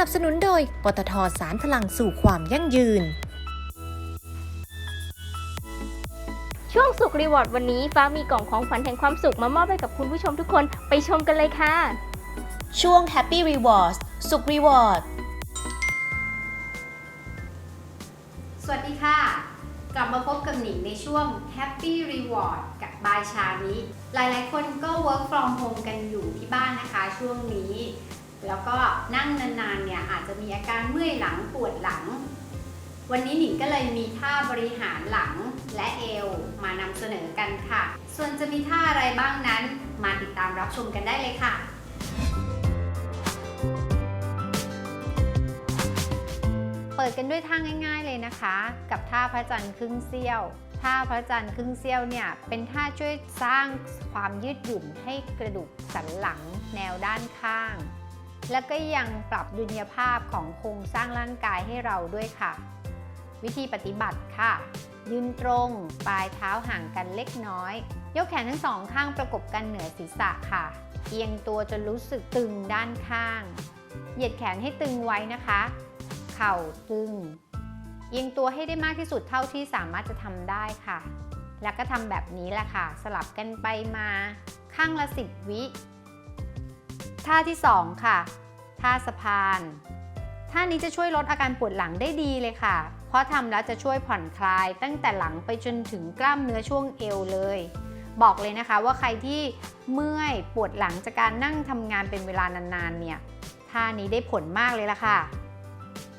นับสนุนโดย ปตทสารพลังสู่ความยั่งยืน ช่วงสุขรีวอร์ดวันนี้ฟ้ามีกล่องของขวัญแห่งความสุขมามอบให้กับคุณผู้ชมทุกคนไปชมกันเลยค่ะ ช่วง Happy Rewards สุข Reward สวัสดีค่ะ กลับมาพบกับหนิงในช่วง Happy Reward กับบายชานี้ หลายๆ คนก็ work from home กันอยู่ที่บ้านนะคะ ช่วงนี้ แล้วก็นั่งนานๆเนี่ยอาจจะมีอาการเมื่อยหลังปวดหลัง วันนี้หนิงก็เลยมีท่าบริหารหลังและเอวมานำเสนอกันค่ะ ส่วนจะมีท่าอะไรบ้างนั้น มาติดตามรับชมกันได้เลยค่ะเปิดกันด้วยท่าง่าย ๆ เลยนะคะ กับท่าพระจันทร์ครึ่งเสี้ยว ท่าพระจันทร์ครึ่งเสี้ยวเนี่ยเป็นท่าช่วยสร้างความยืดหยุ่นให้กระดูกสันหลังแนวด้านข้าง แล้วก็ยังปรับดุลยภาพของโครงสร้างร่างกายให้เราด้วยค่ะ วิธีปฏิบัติค่ะ ยืนตรง ปลายเท้าห่างกันเล็กน้อย ยกแขนทั้งสองข้างประกบกันเหนือศีรษะค่ะ เอียงตัวจนรู้สึกตึงด้านข้าง เหยียดแขนให้ตึงไว้นะคะ เข่าตึง เอียงตัวให้ได้มากที่สุดเท่าที่สามารถจะทำได้ค่ะ แล้วก็ทำแบบนี้แหละค่ะ สลับกันไปมา ข้างละ10วิ ท่าที่ 2 ค่ะ ท่าสะพาน ท่านี้จะช่วยลดอาการปวดหลังได้ดีเลยค่ะ เพราะทำแล้วจะช่วยผ่อนคลายตั้งแต่หลังไปจนถึงกล้ามเนื้อช่วงเอวเลย บอกเลยนะคะว่าใครที่เมื่อยปวดหลังจากการนั่งทำงานเป็นเวลานานๆเนี่ย ท่านี้ได้ผลมากเลยล่ะค่ะ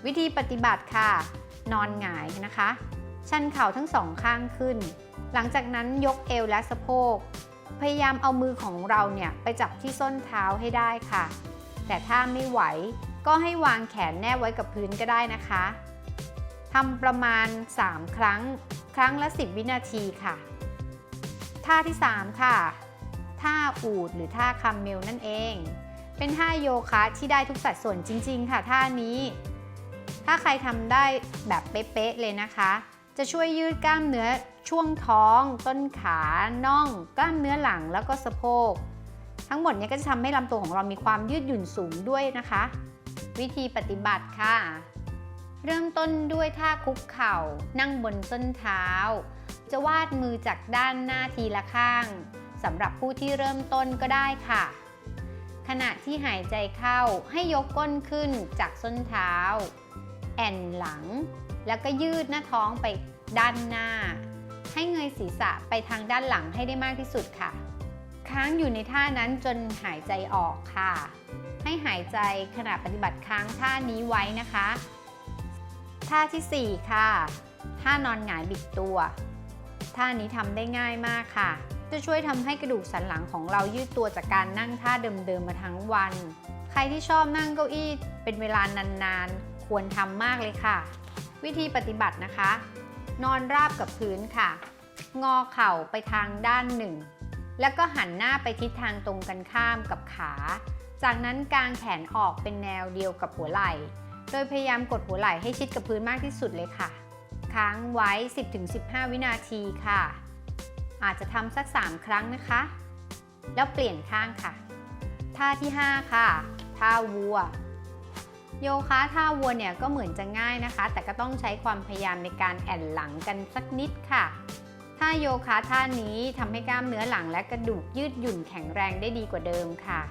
วิธีปฏิบัติค่ะ นอนหงายนะคะ ชันเข่าทั้งสองข้างขึ้น หลังจากนั้นยกเอวและสะโพก พยายามเอามือของเราเนี่ยไปจับที่ส้นเท้าให้ได้ค่ะ แต่ถ้าไม่ไหวก็ให้วางแขนแนบไว้กับพื้นก็ได้นะคะทำประมาณ 3 ครั้ง ครั้งละ 10 วินาทีค่ะ ท่าที่ 3 ค่ะ ท่าอูดหรือท่าคัมเมลนั่นเอง เป็นท่าโยคะที่ได้ทุกสัดส่วนจริง ๆ ค่ะท่านี้ ถ้าใครทำได้แบบเป๊ะๆเลยนะคะ จะช่วยยืดกล้ามเนื้อช่วงท้อง ต้นขาน่อง กล้ามเนื้อหลังแล้วก็สะโพก ทั้งหมดนี้ก็จะทำให้ลำตัวของเรามีความยืดหยุ่นสูงด้วยนะคะ วิธีปฏิบัติค่ะ เริ่มต้นด้วยท่าคุกเข่า นั่งบนส้นเท้า จะวาดมือจากด้านหน้าทีละข้างสำหรับผู้ที่เริ่มต้นก็ได้ค่ะ ขณะที่หายใจเข้าให้ยกก้นขึ้นจากส้นเท้า แอนหลัง แล้วก็ยืดหน้าท้องไปด้านหน้า ให้เงยศีรษะไปทางด้านหลังให้ได้มากที่สุดค่ะ ค้างอยู่ในท่านั้นจนหายใจออกค่ะ ให้หายใจขณะปฏิบัติค้างท่านี้ไว้นะคะ ท่าทีสี่ 4 ค่ะ ท่านอนหงายบิดตัว ท่านี้ทำได้ง่ายมากค่ะ จะช่วยทำให้กระดูกสันหลังของเรายืดตัวจากการนั่งท่าเดิมๆมาทั้งวัน ใครที่ชอบนั่งเก้าอี้เป็นเวลานานๆ ควรทำมากเลยค่ะ วิธีปฏิบัตินะคะ นอนราบกับพื้นค่ะ งอเข่าไปทางด้านหนึ่ง แล้วก็หันหน้าไปทิศทางตรงกันข้ามกับขา จากนั้นกางแขนออกเป็นแนวเดียวกับหัวไหล่ โดยพยายามกดหัวไหล่ให้ชิดกับพื้นมากที่สุดเลยค่ะ ค้างไว้ 10-15 วินาทีค่ะ อาจจะทำสัก 3 ครั้งนะคะ แล้วเปลี่ยนข้างค่ะ ท่าที่ 5 ค่ะ ท่าวัว โยคะท่าวัวเนี่ยก็เหมือนจะง่ายนะคะ แต่ก็ต้องใช้ความพยายามในการแอนหลังกันสักนิดค่ะ ท่าโยคะท่านี้ทำให้กล้ามเนื้อหลังและกระดูกยืดหยุ่นแข็งแรงได้ดีกว่าเดิมค่ะ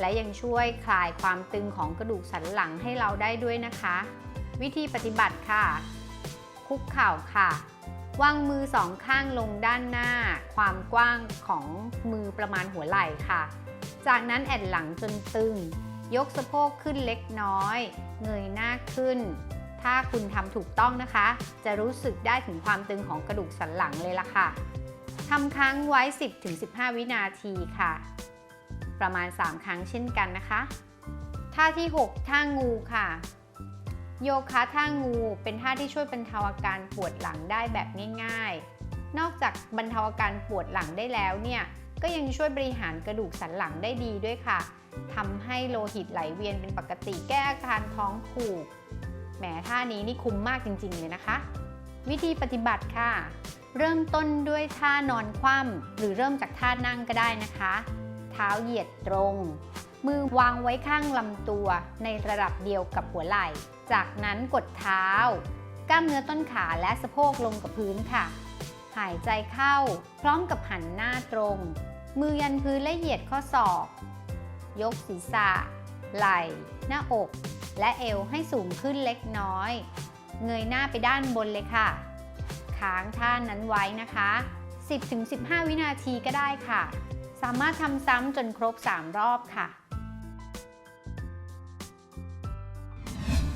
และยังช่วยคลายความตึงของกระดูกสันหลังให้เราได้ด้วยนะคะ วิธีปฏิบัติค่ะ คุกเข่าค่ะวางมือสองข้างลงด้านหน้า ความกว้างของมือประมาณหัวไหล่ค่ะ จากนั้นแอนหลังจนตึง ยกสะโพกขึ้นเล็กน้อย เงยหน้าขึ้น ถ้าคุณทำถูกต้องนะคะ จะรู้สึกได้ถึงความตึงของกระดูกสันหลังเลยล่ะค่ะทำค้างไว้ 10-15 วินาทีค่ะ ประมาณ 3 ครั้งเช่นกันนะคะท่าที่ 6 ท่างูค่ะ โยคะท่างูเป็นท่าที่ช่วยบรรเทาอาการปวดหลังได้แบบง่าย ๆ นอกจากบรรเทาอาการปวดหลังได้แล้วเนี่ยก็ยังช่วยบริหารกระดูกสันหลังได้ดีด้วยค่ะ ทำให้โลหิตไหลเวียนเป็นปกติแก้อาการท้องผูก แหมท่านี้นี่คุ้มมากจริง ๆ เลยนะคะ วิธีปฏิบัติค่ะ เริ่มต้นด้วยท่านอนคว่ำหรือเริ่มจากท่านั่งก็ได้นะคะ เท้าเหยียดตรง มือวางไว้ข้างลำตัวในระดับเดียวกับหัวไหล่ จากนั้นกดเท้ากล้ามเนื้อต้นขาและสะโพกลงกับพื้นค่ะ หายใจเข้า พร้อมกับหันหน้าตรง มือยันพื้นและเหยียดข้อศอก ยกศีรษะ ไหล่ หน้าอก และเอวให้สูงขึ้นเล็กน้อย เงยหน้าไปด้านบนเลยค่ะ ค้างท่านั้นไว้นะคะ 10-15 วินาทีก็ได้ค่ะ สามารถทำซ้ำจนครบ 3 รอบค่ะ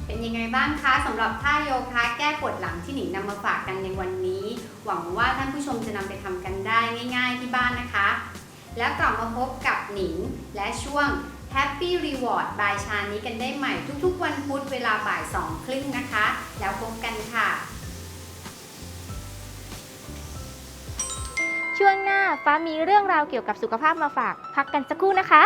เป็นยังไงบ้างคะสำหรับท่าโยคะแก้ปวดหลังที่หนิงนำมาฝากกันในวันนี้ หวังว่าท่านผู้ชมจะนำไปทำกันได้ง่าย ๆ ที่บ้านนะคะ แล้วกลับมาพบกับหนิงและช่วง Happy Reward บายชานี้กันได้ใหม่ทุกๆ วันพุธเวลาบ่ายสองครึ่งนะคะ แล้วพบกันค่ะ ช่วงหน้าฟ้ามีเรื่องราวเกี่ยวกับสุขภาพมาฝาก พักกันสักครู่นะคะ